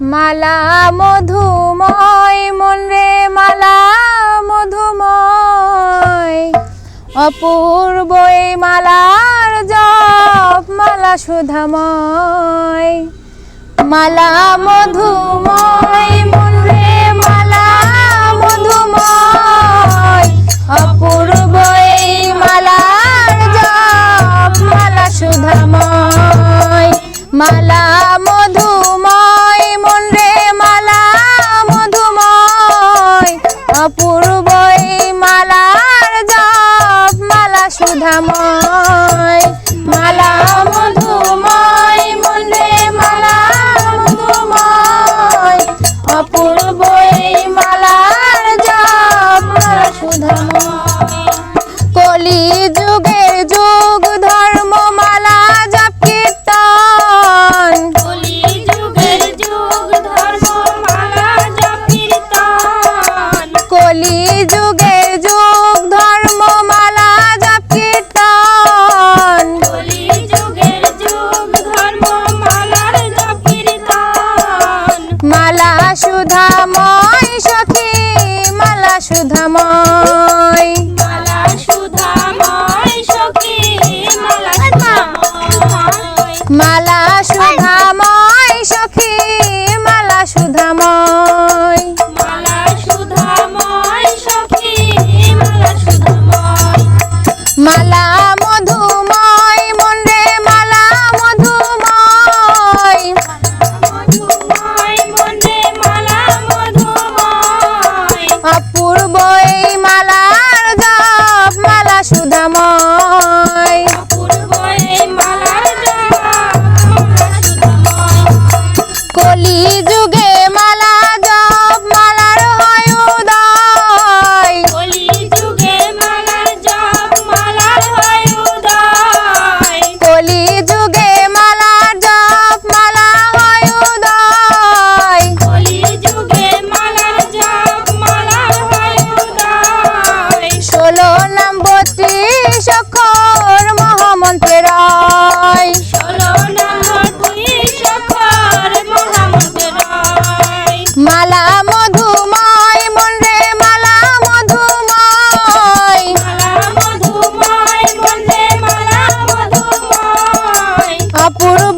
মালা মধুময় মন রে মালা মধুময়। অপূর্ব মালার জপ মালা সুধাময়। মালা মধুময় রাধাময় মালা মধুময় মনে মালা মধুময়। অপূর্ব কলি যুগের যুগ ধর্ম মালা কলি যুগের যুগ ধর্ম মালা কলি যুগ মালা সুধাময় সখী মালা সুধাময় মালা সুধাময় সখী মালা সুধাময় হলো নাম বত্রিশ অক্ষর মহামন্ত্রের রায় মালা মধুময় মন রে মালা মধুময়। অপূর্ব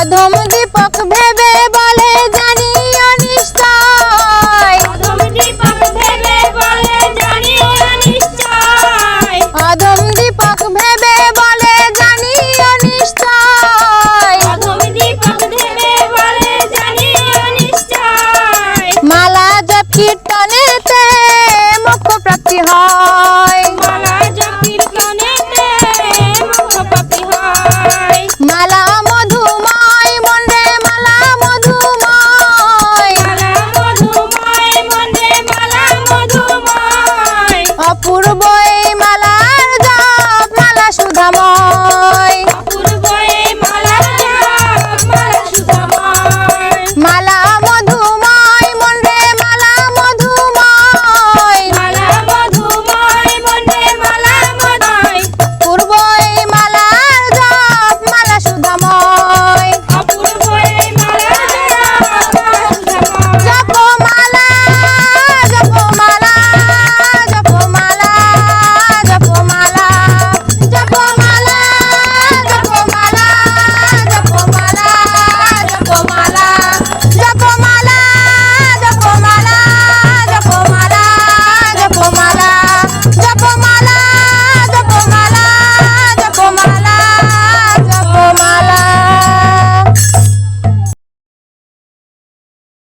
অধম দীপক ভেবে বলে জানি অনিশ্চয় অধম দীপক ভেবে বলে জানি অনিশ্চয় মালা জপ